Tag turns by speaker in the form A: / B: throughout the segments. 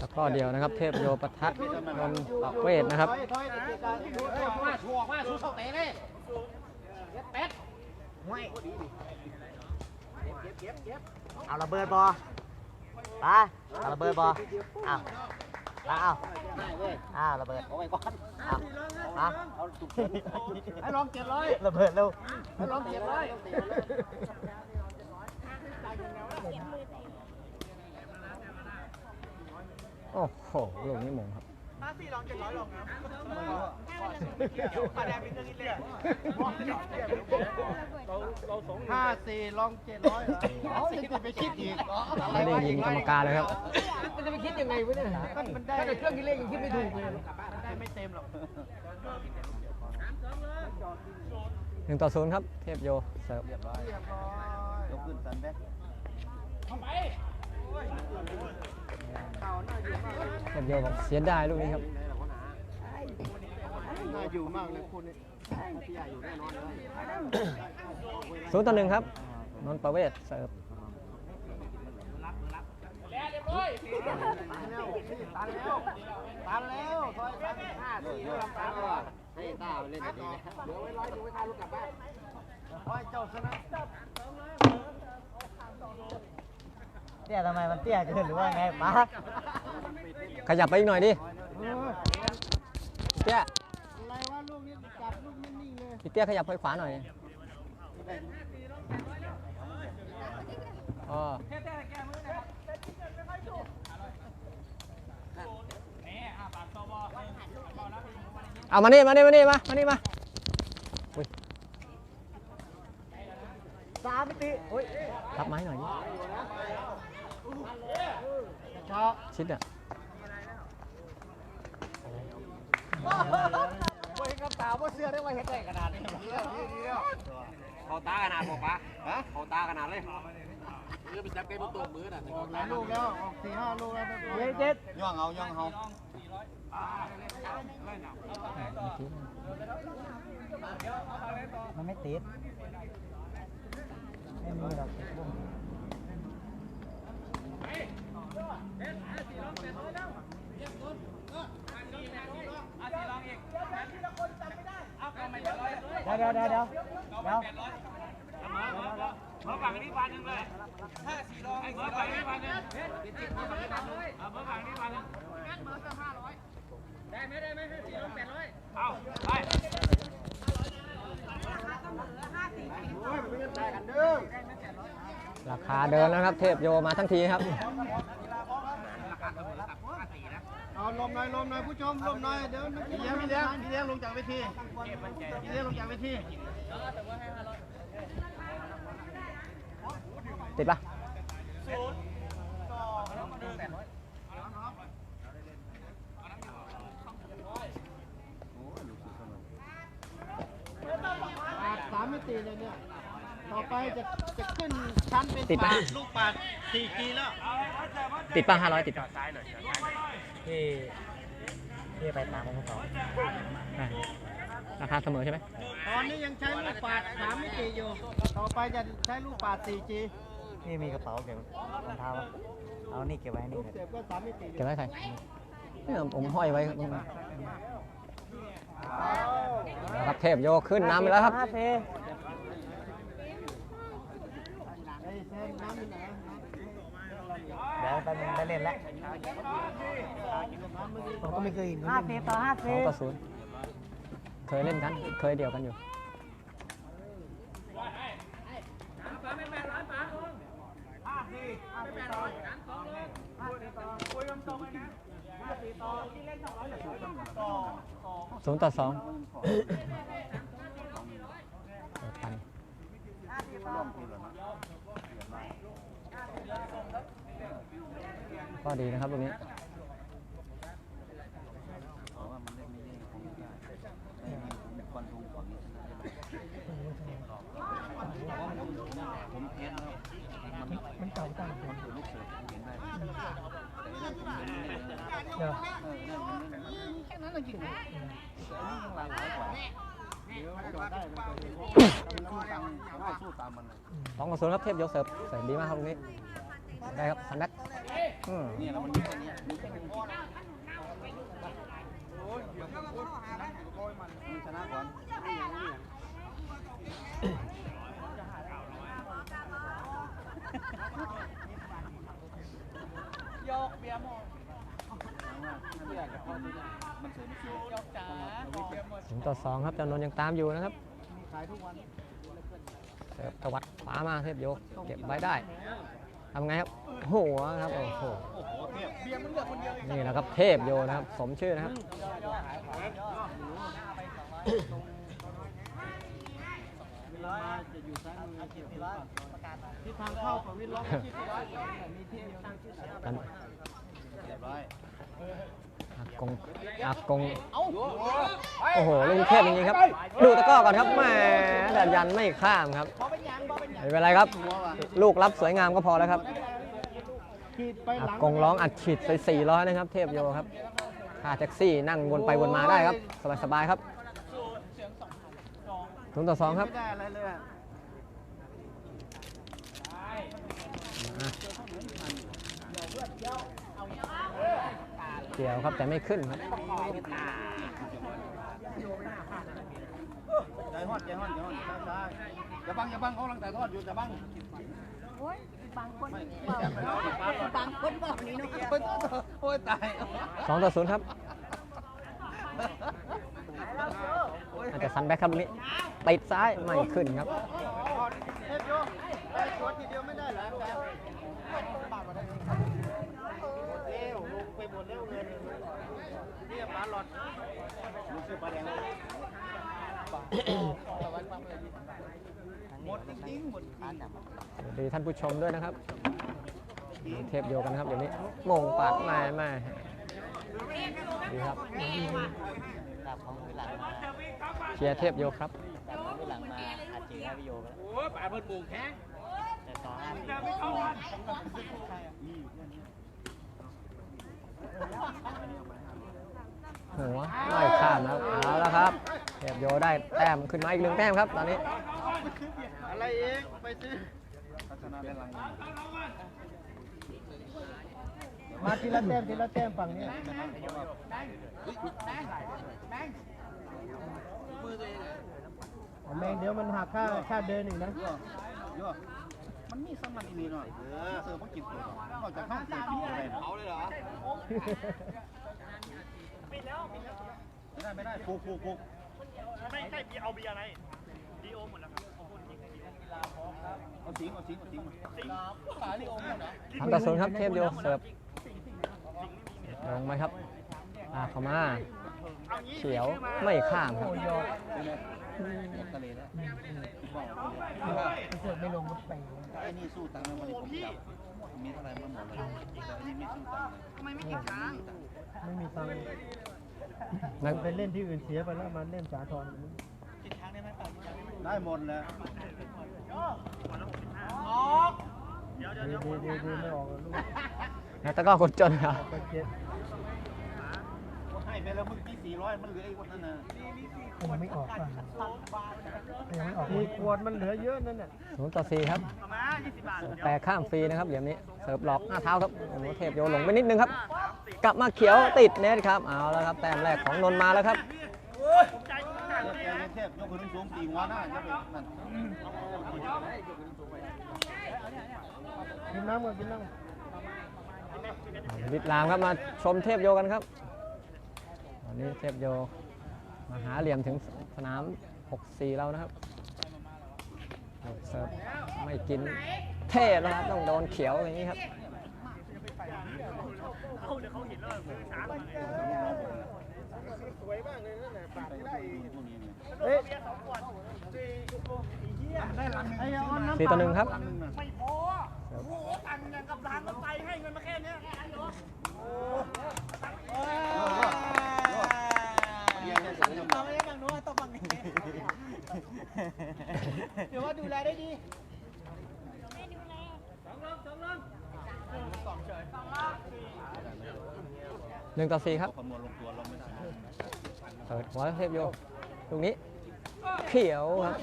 A: ตะกร้อเดียวนะครับ เทพโยปะทะนนท์เวทนะครับ
B: มาชัวมาสู้เสาเตะเลยเป็ดไม่เอาระเบิดบอไปเอาระเบิดบออ้าวอ้าวอ้าวระเบิดเอาไว้ก่อนอ้าวอ้าวให้ลองเจ็ดร้อยระเบิดเร็วให้ลองเจ็ดร้อย
A: อ้โหลูกนี้หมงครับ
C: ห้าสี่ลองเจ็ดร้อยเหรอเอาจะไปคิดอีกเหรอ
A: ไม่ได้ยินกรรมการเลยครับ
B: มันจะไปคิดยังไงวะเนี่ย
C: มันได้
B: ถ้าเกิดเครื่องคิดเลขยังคิดไม่ถูกเลย
C: ได้ไม่เต็มหรอก
A: หนึ่งต่อศูนย์ครับ เทพโยเสิร์ฟ
C: เรียบร้อยยกขึ้นสันแบ็ค
A: เทพโยวบอกเสียดายลูกนี้ครับ
C: น่าอยู่มากเลยคุณนี่พี่ใหญ่อยู่แน่นอนเลย
A: ศูนย์ต่อหนึ่งครับ นนท์ประเวศเสิร์ฟ
C: ตันแล้วตันแล้วถอยตันห้าสี่ตันแล้วให้ตาไปเล่นดีนะเดี๋ยวไว้ร้อยเดี๋ยวไว้ทาลูกกลับบ้านขอให้เจ้าชนะ
B: เตี้ยทำไมมันเตี้ยเกินหรือว่าไงป้า
A: ขยับไปอีกหน่อยดิพี่เตี้ย
C: อะไรวะลูกนี้จับลูกนิ่งๆเลย
A: พี่เตี้ยขยับไปขวาหน่อยอ๋อเอามานี่มานี่มานี่มามานี่มาอุ้ย
B: สามมิติโอ้ย
A: รับไม้หน่อยดิ
C: ชิ
A: ดอะ
B: โอ้ยกับสาว่าเสื้อได้มาเห็นได้ขนาดนี้
D: เขาตาขนาดบอกปะฮะเขาตาขนาดเลยเออไปจับไก่บนตัวมือน่ะ
C: ออกหลายลูกแล้ว ออกสี่ห้าลูกแล้ว
B: เจ็ดเจ็ด
C: ย่องเอาย่องเอา
B: มันไม่ติดไม่มีหรอก เดี๋ยวเดี๋ยวเดี๋ยวเดี๋ยวเดี๋ยว
D: เมื่อฝั่งนี้พันหนึ่งเลยห้าสี่ร้อยเมื่อฝั่งนี้พันหนึ่งเมื่อฝั่งนี้พันหนึ่งเมื่อฝั่งนี้พันหนึ่งได้ไหมได้ไหมห้าสี่ร้อยแปดร้อยเอาไป
A: ราคาเดินแล้วครับ เทพโยมาทั้งทีครับ
C: เอาลมหน่อยลมหน่อยผู้ชมลมหน่อยเดี๋ยวพี่เลี้ยงพี่เลี้ยงพี่เลี้ยงลงจากเวทีพี่เลี้ยงลงจากเวที
A: ติดปะ
C: สามมิติเลยเนี่ย ต่อไปจะจะขึ้นชั้นเป็น
A: ติดปะ
C: ปาดลูกปาดสี่กีแล้ว
A: ติดปะห้าร้อยติดปะ
B: ที่ที่ไปตามของเขา
A: อะราคาเสมอใช่ไหม
C: ตอนนี้ยังใช้ลูกปาดสามมิติอยู่ ต่อไปจะใช้ลูกปาดสี่จี
B: นี่มีกระเป๋าเก็บรองเท้าปะเอานี่เก็บไว้นี่
C: ลูก
B: เลย
C: เสียบก็สามมิติอ
A: เก็บ
C: ยู่
A: ไว้ใครเนี่ยผมห้อยไว้ตรงนั้นครับเทพโยขึ้นนำไปแล้วครับ
B: ห้าเท
C: ไอ้เซนน้ำอยู่ไหน
B: เดี๋ยวแป๊บนึงได้เล่นแล้วผมก็ไม่เคยเห็นห้าเทต่อห้าเท
A: สองต่อศูนย์เคยเล่นกัน เคยเดียวกันอยู่ ศูนย์ต่อสองปัน ก็ดีนะครับตรงนี้
C: ผมเทสแล้วมันมันเก่าตั้งผมอยู่ลูกเสือเห็นได้
B: เดี๋ยว
C: แค่นั้นจริงๆหลายร้อยกว่าเดี๋ยวจอดได้มันจะสู้ตามเขาสู้ตามมัน
A: ครับเทพยกเสิร์ฟเสร์ฟดีมากครับตรงนี้ ได้ครับสันแบ็คอืม
C: เนี่ยเรามันมีแค่นี้มีแค่นี้ชนะก่อน
A: ถึงต่อสองครับจำนวนยังตามอยู่นะครับเสิร์ฟตวัดขวามาเทพโยเก็บไว้ได้ ทำไงครับหัวครับโอ้โหนี่แหละครับเทพโยนะครับ สมชื่อนะครับ
C: ที่ทางเข้าประวิตรล็อกที่ร้อยมีที่ตั้งชื่อเสียงเรียบร้อย
A: อากงอากงโอ้โหลูกเทพจริงๆครับ ดูตะก้อก่อนครับแหมแต่ยันไม่ข้ามครับ ไม่เป็นไรครับ ลูกรับสวยงามก็พอแล้วครับ
C: ขีดไปห
A: อ
C: ง
A: กงร้องอัดฉีดไป400นะครับ เทพโยครับค่าแท็กซี่นั่งวนไปวนมาได้ครับ สบายๆครับศูนย์ต่อสองครับ
C: เกี่
A: ยวครับแต่ไม่ขึ้นครับ
C: อดใจฮอดใจฮอดช้าๆอย่าบังอย่าบังเขากำลังแต่ทอดอยู่อย่าบัง
E: โอ้ยบางคนบางคนบอกนี้เนาะ
C: โอ้ยตาย
A: สองต่อศูนย์ครับอาจจะซันแบ็คครับลูกนี้ติดซ้ายไม่ขึ้นครับ
C: เทพโยไปชวนทีเดียวไม่ได้เหรอแกเร็วลงไปหมดเร็วเลยเนี่ยปลาหลอดลูกซื้อปลาแดง
A: สวัสดีท่านผู้ชมด้วยนะครับ เทพโยกันนะครับเดี๋ยวนี้มงปาดมามาดีครับเชียร์เทพโยครับ
B: หลังมาอัดจีให้พี่โยไปแล้ว
D: โอ้ป่าเพิ่นบุกแข้ง
B: แต่ต่อห้า
D: ไม่เข้าวัน
A: หัวไม่ข้ามแล้วเอาแล้วครับ เทพโยได้แต้มขึ้นมาอีกหนึ่งแต้มครับตอนนี้
C: อะไรเองไปซื้อพัฒนาได้ไรมาทีละแต้มทีละแต้มฝั่งนี้แมงเดี๋ยวมันหักค่าค่าเดินอีกนะเยอะมันมีสมันอีนี่หน่อยเออเสือพวกกินตัวนอกจากข้าวเสียที่อะไรเอาเลยเหรอปิดแล้วปิดแล้วไม่ได้ไม่ได้ฟูฟูฟู
F: ไม่ใช่พี่เอาเบียร์อะไรดีโอหมดแล้วครับขอบคุณจริง
C: เอาสิงเอาสิงเอาสิงขาลิโอมเหรอ
A: ทำต่อศูนย์ครับเทพโยเสิร์ฟลงไหมครับอ่าเข้ามาเขียวไม่ข้ามครับ
C: ทะเลแล้วบอกเสือไม่ลงมันไปไอ้นี่สู้ตังค์มันผมจับมีเท่าไหร่มันหมดเลยแต่อันนี้ไม่สู้ตังค์ทำไมไม่เก็บตังค์
G: ไม่มีตังค์
A: นัก
G: ไปเล่นที่อื่นเสียไปแล้วมาเล่นสาทร
C: ได้หมดแล้ว
G: ดีดีดีดีไม่ออกเลยลูก
A: นักตะกร้อคนจนครับ
G: ไปเจ็ด
C: ให้ไปแล้วเมื่อกี้สี่ร้อยมันเหลือไอ้คนนั้นน่ะ
G: ยังไม่ออกอะยังไม่ออกมีขวดมันเหลือเยอะนั่นน่ะ
A: ศูนย์ต่อสี่ครับเสิร์ฟแปรข้ามฟรีนะครับเหลี่ยมนี้ เสิร์ฟหลอกหน้าเท้าครับ โอ้โหเทพโยหลงไปนิดนึงครับ กลับมาเขียวติดเน็ตครับ เอาแล้วครับ แต้มแรกของนนท์มาแล้วครับ
C: แกเทพยกขึ้นสูงตีหัวหน้าจะเป็นนั่น
G: กินน้ำก่อนกินน้ำ
A: วิทลามครับมาชมเทพโยกันครับวันนี้เทพโย มาหาเหลี่ยมถึงสนาม 6-4เรานะครับเสิร์ฟไม่กินเทพนะครับต้องโดนเขียวอย่างนี้ครับสี่ต่อหนึ่งครับ
F: ไม่พอโอ้โหตังค์อย่างกับทางรถไฟให้เงินมาแค่เนี้ย
B: เอาไม่ได้ฝั่งนู้นต้องฝั่งนี้ เดี๋ยวว่าดูแลได้ดี
A: หนึ่งต่อสี่ครับ
C: คำนวณลงตัวเราไม่ได้
A: เปิดหัวเทพโยลูกนี้ เขียวครับ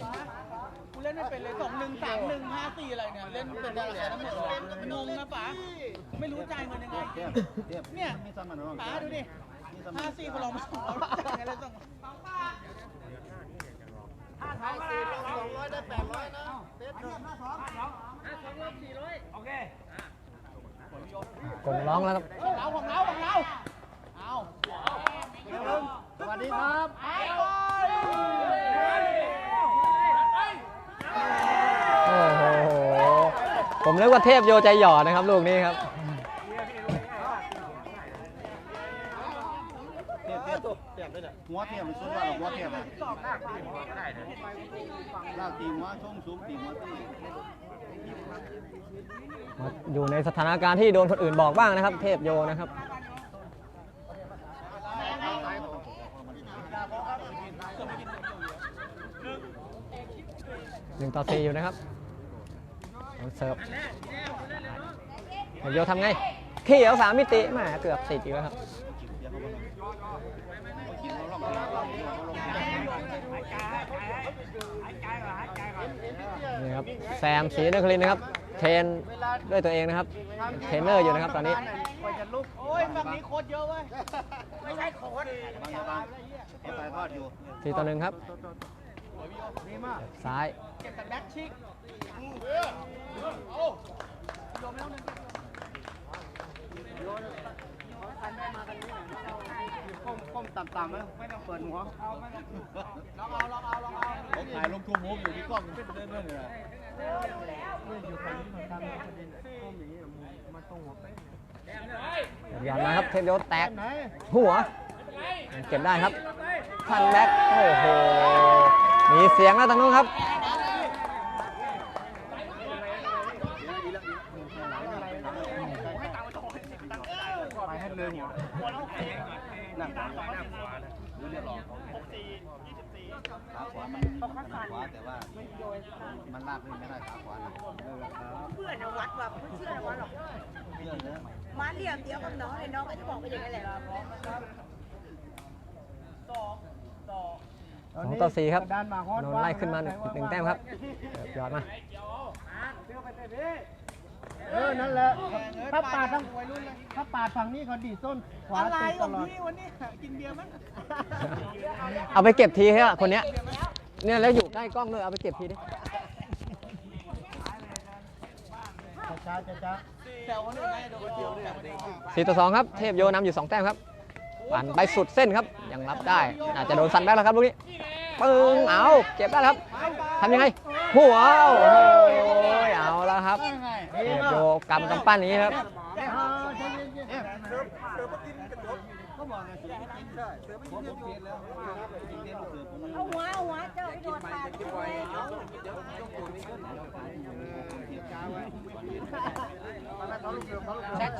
H: เล่นไม่เป็นเลยสองหนึ่งสามหนึ่งห้าสี่อะไรเนี่ย เล่นเป็นอะไรทั้งหมดเลยงงนะป๋าไม่รู้จ่ายเงินยังไงเนี่ยป๋าดูดิห้าสี่พอลองมาสองร้อย ห้า
G: สี่ลงสองร้อ
H: ยได้แปดร้อยนะเบสหนึ่งห้าสอง
G: ห้าสองห้สองลงสี่ร้อย
D: โอเค
A: กลมร้องแล้วครับ
H: เราของเราของเราเอา
C: สวัสดีครับไป
A: โอ้โหผมเรียกว่าเทพโยใจหยอดนะครับลูกนี้ครับ
C: ด้วยเนี่ยหัวเทียมสุดยอดหัวเทียบอะลากตีหัวช่วงสูงตีหัวตี
A: อยู่ในสถานการณ์ที่โดนคนอื่นบอกบ้างนะครับ เทพโยนะครับหนึ่งต่อสี่อยู่นะครับเสิร์ฟเทพโยทำไงเขี่ยวสามมิติแหมเกือบสิบอีกแล้วครับ นี่ครับแซมศรีนครินทร์นะครับ เทรนด้วยตัวเองนะครับ เทรนเนอร์อยู่นะครับตอนนี้
H: โอ้ยฝั่งนี้โคตรเยอะเว้ย ไม่ใช่โคตร
C: เห็นสายทอดอยู่
A: สี่ต่อหนึ่งครับซ้าย
H: เก็บแต่แบ็คชิก
C: ก้ มก้มต่ำๆไหมไม่ต้องเปิดหัว
H: ลองเอาลองเอาลองเอา
C: ผมถ่ายลงทูมูฟอยู่ที่กล้องเป็นเรื่อยๆเลย
A: หยอดมาครับเทพโยแตกหัวเก็บได้ครับพันแบ็คโอ้โหมีเสียงแล้วทางนู้นครับ
C: ไปให้เลยหัวนั่นดูเรียบร้อยขาขวามันขาขวาแต่ว่ามันลากขึ้นไม่ได้ขาขวานะ
E: เพื่อนเอาวัดว่าเชื่อวัดหรอก
C: เรื่องเนี้ย
E: มาเรียบเดียวกับน้องเลยน้องก็จะบอกไปอย่างนั้นแหละ
H: สองสอง
A: สองต่อสี่ครับโดนไล่ขึ้นมาหนึ่งหนึ่งแต้มครับหยอดมา
G: เออนั่นแหละถ้าปาดทางถ้าปาดฝั่งนี้เขาดีดส้นขวา
H: อะไร
G: ติด
H: ข
G: ต
H: อง
G: ลอด
H: พี่วันนี้กินเบียร์มั้ย
A: เอาไปเก็บทีครับคนเนี้ยเนี่ยแล้วอยู่ใกล้กล้องด้วยเอาไปเก็บทีดิ
G: ช้าๆช้า
H: แถวนึงไงโดนเดียวเนี่ย
A: สี่ต่อสองครับ เทพโยนำอยู่สองแต้มครับปั่นไปสุดเส้นครับ ยังรับได้อาจจะโดนซันแบ็คแล้วครับลูกนี้ ปึ้งเอาเก็บได้แล้วครับทำยังไงหัวโอ้โหเอาแล้วครับเทพโยกำกำปั้นอย่านี้ครับ
E: เอาหัวเอาหัวเจ้าไปโดนตาด้วย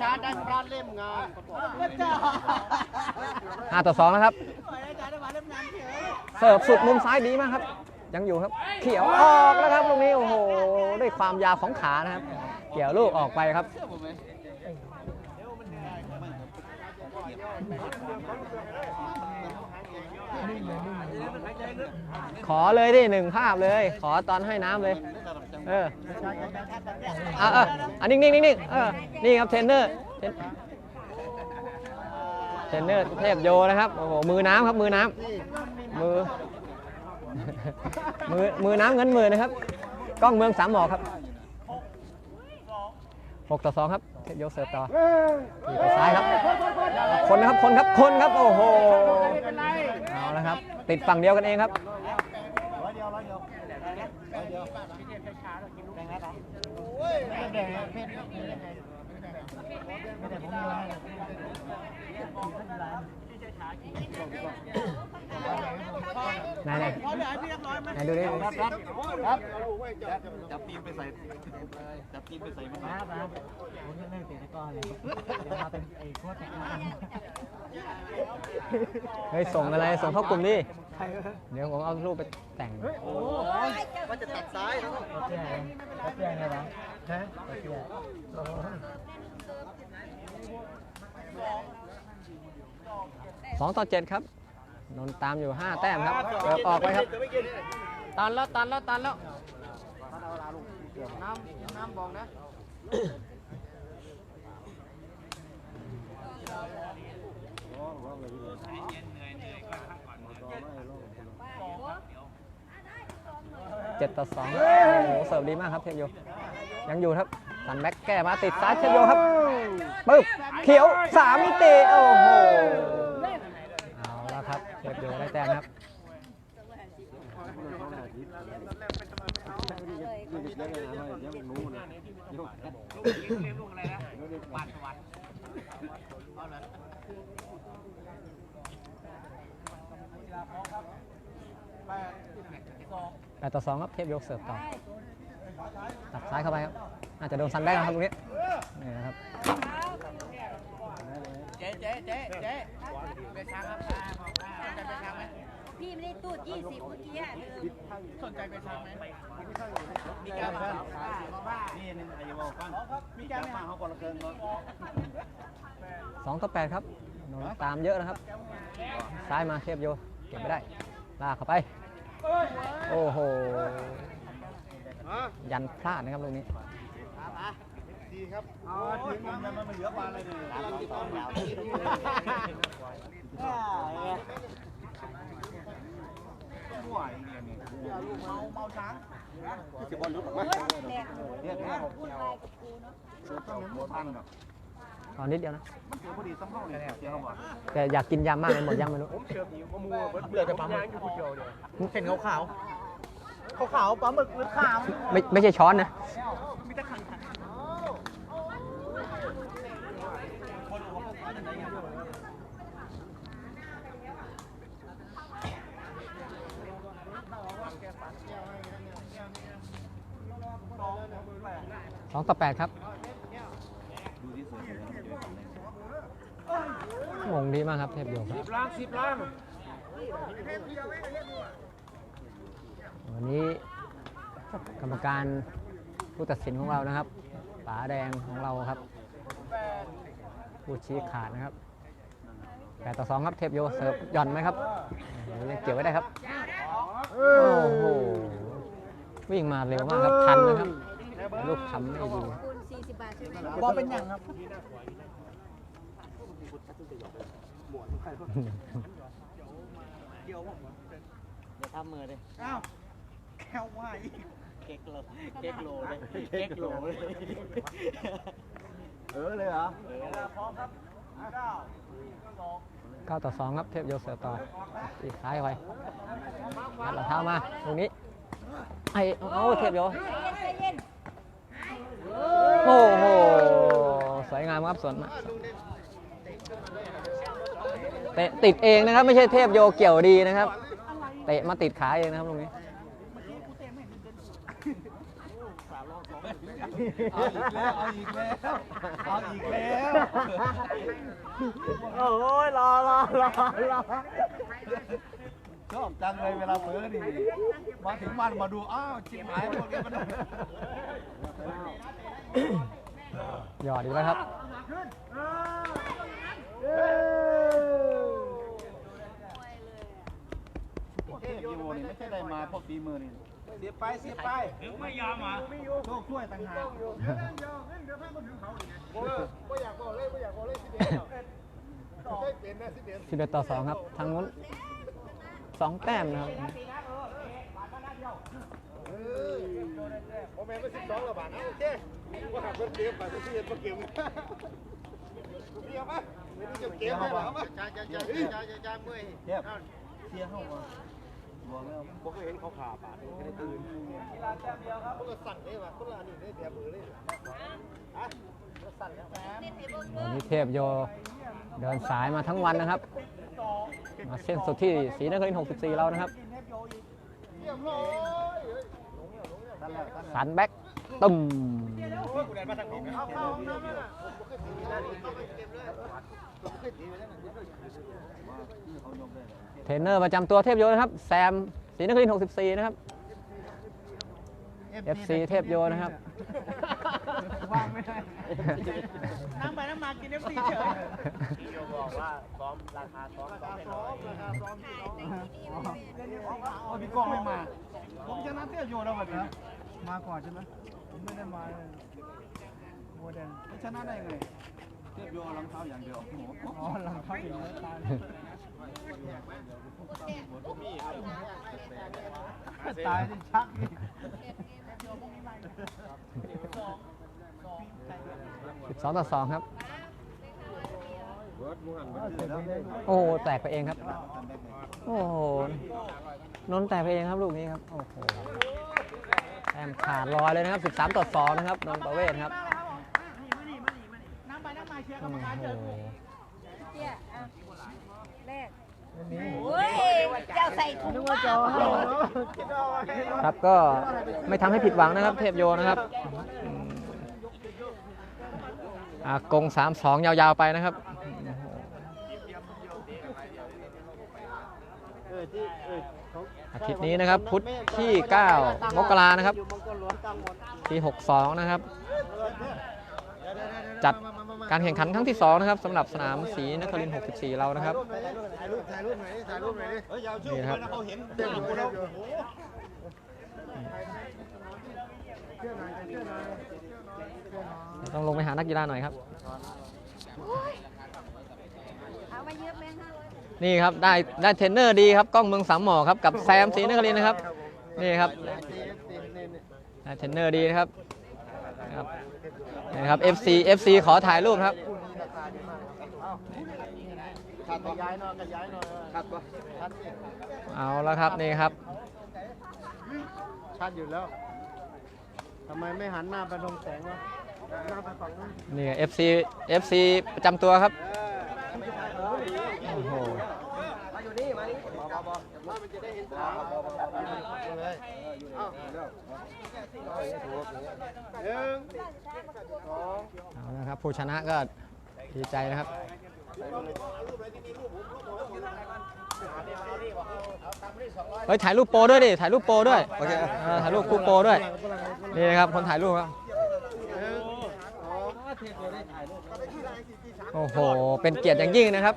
C: ช้าๆได้พลาดเล่มงาน
H: ก็จะ
A: ห้าต่อสองนะครับ
H: ปล่อยให้จ่ายได้มาเล่มงานเฉย
A: เสิร์ฟสุดมุมซ้ายดีมากครับ ยังอยู่ครับ เขียวออกแล้วครับลูกนี้โอ้โหด้วยความยาวของขานะครับ เกี่ยวลูกออกไปครับขอเลยดิหนึ่งภาพเลย ขอตอนให้น้ำเลย เอออะเอออันนิ่งนิ่งนิ่งนิ่งเออนี่ครับเทรนเนอร์เทรนเนอร์เทพโยนะครับโอ้โหมือน้ำครับมือน้ำมือมือมือน้ำเงินมือนะครับกล้องเมืองสามหมอกครับหกต่อสองครับเทพโยเสิร์ฟต่อที่ไปซ้ายครับ คนนะครับคนครับคนครับโอ้โหเอาละครับ ติดฝั่งเดียวกันเองครับ ไหนไหน
H: พอเหลือให้พี่เรียบร้อยไหม
A: ไหนดูดิ
C: ครับจับตีนไปใส่จับตีนไปใส่มันนะ
A: เลยเฮ้ยส่งอะไรส่งเข้ากลุ่มดิเดี๋ยวผมเอารูปไปแต่ง
C: มันจะตัดซ้ายแล้ว
G: แจ้งอะไรบ้าง ฮะแจ้ง
A: สองต่อเจ็ดครับ นนท์ตามอยู่5แต้มครับเสิร์ฟออกไปครับ
C: ตันแล้วตันแล้วตันแล้ว
G: น้ำน้ำบอกนะ
A: เจ็ดต่อสองโอ้โหเสิร์ฟดีมากครับเทพโย ยังอยู่ครับสันแบ็กแก้มาติดซ้ายเทพโยครับปึ๊บเขียวสามมิติโอ้โหเอาแล้วครับเทพโยได้แต้มครับแปดต่อสองครับเทพโยเสิร์ฟต่อ ซ้ายเข้าไปครับ อาจจะโดนซันแบ็กนะครับตรงนี้นี่นะครับ
H: เจ๊เจ๊เจ๊เจ๊ไปช้างครับสนใจไปช้างไหม
E: พี่ไม่ได้ตูดยี่สิบเมื่อกี้อะลืม
H: สนใจไปช้างไหมมีแก้วไหม
C: นี่นี่ไอ้บอกฟัง
H: มีก้วไหม
C: ฟังเขาคนละเกินก่อน
A: สองต่อแปดครับโดนตามเยอะนะครับ ซ้ายมาเทพโย เก็บไม่ได้ ลากเข้าไป โอ้โห ยันพลาดนะครับลูกนี้
C: ดีครับอ๋อทีมมันมันเหลือปลาเลยเนี่ย
B: ตามที่ต้องยาว
C: มั่วอย่างเงี้ยนี่
H: เมาเมาช้าง
C: จะบอลลุกออก
E: โอ้
C: มาย
E: แดกหนู
C: เรียกเรียก
E: พูดอะไรกับกูเนาะ
C: เสือต้องมันพันแบบ
A: ตอนนิดเดียวนะ
C: มันเสือพอดีซ้ำเข้าเนี่ยเสือเขาบอก
A: แต่อยากกินยำมากเลยหมดยังไม่รู้
H: เบื่อจะปลาหมึกเห็นขาวขาวขาว ขาวๆปลาหมึกหรือขาว
A: ไม่ไม่ใช่ช้อนนะสองต่อแปดครับ
C: ดูที่เสือเสือมันจะเป็นยังไง
A: งงดีมากครับ เทพโยครับ
D: สิบล้านสิบล้าน
A: วันนี้กรรมการผู้ตัดสินของเรานะครับป๋าแดงของเราครับ ผู้ชี้ขาดนะครับแปดต่อสองครับเทพโยเสิร์ฟหย่อนไหมครับโอ้โหยังเกี่ยวไว้ได้ครับ โอ้โหวิ่งมาเร็วมากครับทันนะครับแต่ลูกทำไม่ดี
E: คูณสี่สิบบาทใช่ไหม
H: บอลเป็นอย่างครับ
B: อย่าทำมือเลย
H: อ้าว แก้วว่าอีก
B: เก๊กโลเก๊กโลเลยเก๊กโลเลย
C: เออเลยเหรอ
A: เก้าต่อสองครับเทพโยเสิร์ฟต่ออีกซ้ายไปยัดหลังเท้ามาตรงนี้ไอ้เอาเทพโย
E: ใจเย็นใจเย็น
A: โอ้โหสวยงามครับสวนมาเตะติดเองนะครับ ไม่ใช่เทพโยเกี่ยวดีนะครับ เตะมาติดขาเองนะครับตรงนี้
C: เอาอีกแล้วเอาอีกแล้วเอาอีกแล้ว
B: โอ้ยรอรอรอรอ
C: ชอบจังเลยเวลาเผลอนี่มาถึงบ้านมาดูอ้าวชิบหายพวกนี้มัน
A: หยอดอีแล้วครับ
C: เทพยูโวนี่ไม่ใช่ได้มาเพราะฝีมือนี่
G: เสียไปเสียไป
D: ถึงไม่ยอมเหรอ
C: โชคช่วยต่างหาก
G: ไม่อยากบอกเลยไม่อยากบอกเลยสิเดียวได้เป็นนะสิเดียว
A: 11ต่อ2ครับ ทางนู้นสองแต้มนะครับ
G: โมเมนต์เป็นสิบสองละบาทนะโอเคว่าหากเป็นเกมไปเป็นที่เห็นเป็นเกมเดียวไหมไม่ได้จะเกมไหมหรอมาจ้าจ้าจ้าจ้าจ้าจ้าเมื่อย
C: เทพเชียร์เข้ามาบอกแล้ว
G: ผมก็เห็นเขาขาปาดไม่ได้ตื่นกีฬาแต้มเดียวครับคนละสั่นเลยว่ะคนละนี่ได้เดียวมือเลยฮะสั่นแล้ว
A: วันนี้เทพโยเดินสายมาทั้งวันนะครับ มาเส้นสุดที่ศรีนครินทร์64 เรานะครับ
G: เรียบร้อย
C: ท่านแล้วท่าน
A: สันแบ็กตุ่ม
G: กูได้มาทางนี้เอาเข้าน้ำนั่นน่ะผมก็เคย ตีได้เข้าไปเก็บเลยผมเคยตีไปแล้วนะ
C: เขายกได้เลย
A: เทรนเนอร์ประจำตัวเทพโยนะครับ แซมศรีนครินทร์64 นะครับ FC เทพโยนะครับ
G: ว่างไม่ได้
H: นั่งไปนั่งมากินเอฟซีเฉย
B: บอกว่าซ้อมราคาซ้อมซ้อมให้น้อย
C: โอ้พี่กองไม่มา ผมชนะเตี้ยโยแล้ววันนี้ มาก่อนใช่ไหม
G: ไม่ได้มาโมเดลชนะได้ไงเทียบโยรองเท้าอย่างเดียวอ๋อรองเท้าอย่างเดียวตายตายที่ชักอีก
A: 12ต่อ2ครับ โอ้โหแตกไปเองครับ โอ้โหนนท์แตกไปเองครับลูกนี้ครับ โอ้โห แต้มขาดลอยเลยนะครับ 13 ต่อ 2 นะครับนนท์ประเวศครับ
H: น้ำไปน้ำมาเชียร์กร
A: โอ้
H: รมการเชิญ
A: โห
E: เตี้ยอะแรกโอ้ยเจ้าใส่ถุงว่าจอ
A: ครับก็ไม่ทำให้ผิดหวังนะครับ เทพโยนะครับอืมอากง 3-2 ยาวๆไปนะครับอาทิตย์นี้นะครับ พุธที่ 9 มกรานะครับ ปี62 นะครับ จัดการแข่งขันครั้งที่ 2 นะครับสำหรับสนามศรีนครินทร์64 เรานะครับ
G: ถ่ายรูปถ่ายรูปหน่อยถ่ายรูปหน่อยดิเฮ้ยยาวชื่อ
A: นี่นะครับ
G: เขาเห็นเต็มอยู่แล้วโอ้โห
A: ต้องลงไปหานักกีฬาหน่อยครับ
E: เอามาเยอะแม่งห้าร้อย
A: นี่ครับได้ได้เทรนเนอร์ดีครับกล้องเมืองสามหมอครับกับแซมศรีนครินทร์นะครับนี่ครับได้เทรนเนอร์ดีนะครับนะครับนี่ครับ FC FC ขอถ่ายรูปครับ
G: ขัดขยายหน่อยขยายหน่อยขัดปะชัดสิ
A: เอาแล้วครับนี่ครับ
G: ชัดอยู่แล้วทำไมไม่หันหน้าไปตรงแสงวะหน้าไปฝั่งนั้น
A: นี่ FC FC ประจำตัวครับ โอ้โห
G: มาอยู่นี่มานี่บอบอบอมันจะได้เห็นขาเลยเอ้าเร็วหนึ่งสอง
A: เอาละครับผู้ชนะก็ดีใจนะครับเฮ้ยถ่ายรูปโปด้วยดิถ่ายรูปโปด้วยโอเคถ่ายรูปคู่โปด้วยนี่นะครับคนถ่ายรูปครับ โอ้โห เป็นเกียรติอย่างยิ่งนะครับ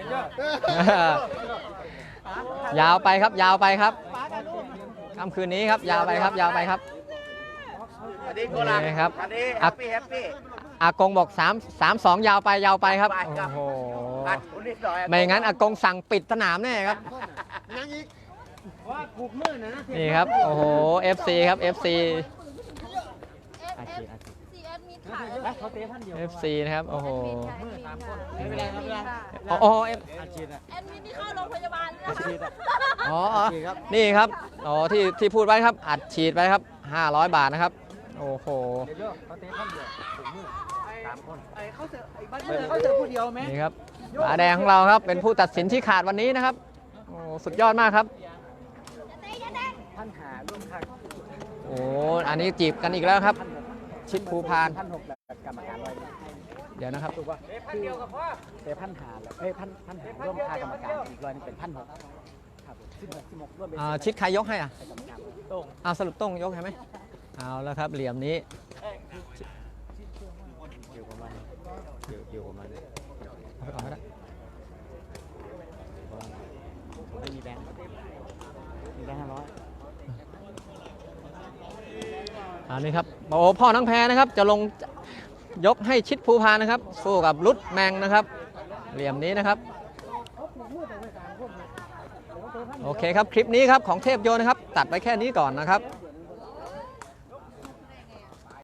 A: ยาวไปครับ ยาวไปครับค่ำคืนนี้ครับ ยาวไปครับ ยาวไปครับ
B: อันนี้โกลัง
A: นี่ครับ
B: อันนี้แฮ
A: อะ
B: ปปี้แฮปปี้
A: อากงบอก3 3 2 ยาวไปยาวไปครับ
B: ไปครับ
A: โอ้โห
B: อัดคุณนิดหน่อย
A: ไม่งั้นอากงสั่งปิดสนามแน่ครับ
G: ยังอีก
H: ว่าผูกมือนะนะ
A: นี่ครับ โอ้โห FC ครับ FC
E: เอฟเอ ฟซีแอดมินถ่ายเลย
H: เขาเตะท่านเดียว
A: FC นะครับ โอ้โห
E: ไม่เป็นไรไม่เป็นไร
A: อ๋ออ๋อเอฟ
E: แอดมินที่เข้าโรงพยาบาลแล้ว
A: อ๋ออ๋อ นี่ครับ อ๋อ ที่ ที่พูดไว้ครับ อัดฉีดไปครับ 500 บาทนะครับ โอ้โห
H: เขาเสือไอ้บ้านเมืองเขาเสือผู้เดียวไหม
A: นี่ครับฝาแดงของเราครับ เป็นผู้ตัดสินที่ขาดวันนี้นะครับ โอ้ สุดยอดมากครับ
H: ท่านหาร่วมทาง
A: โอ้ อันนี้จีบกันอีกแล้วครับ ชิดภูพาน
H: พันหกแบบกรรมการไว้
A: เดี๋ยวนะครับ
H: ถูกป่ะพันเดียวกับพ่อแต่พันหาแล้วเอ้ยพันพันหาร่วมค่ากรรมการอีกร้อยนึงเป็นพันหกครับสิบหกสิบหกร่วมเป็น
A: อ่าชิดใครยกให้อะ
H: กรรมการโต้ง
A: เอาสรุปต้องยกใช่ไหมเอาแล้วครับเหลี่ยมนี้
H: อยู่ประมาณอยู่อยู่ประมาณ
A: เอาไปก่อนก็ได้
H: ไม่มีแบงค์มีแบงค์ห้าร้อย
A: อันนี้ครับโอ้พ่อน้องแพรนะครับจะลงยกให้ชิดภูพานนะครับสู้กับรุดแมงนะครับ เหลี่ยมนี้นะครับ โอเคครับ คลิปนี้ครับของเทพโยนะครับ ตัดไปแค่นี้ก่อนนะครับ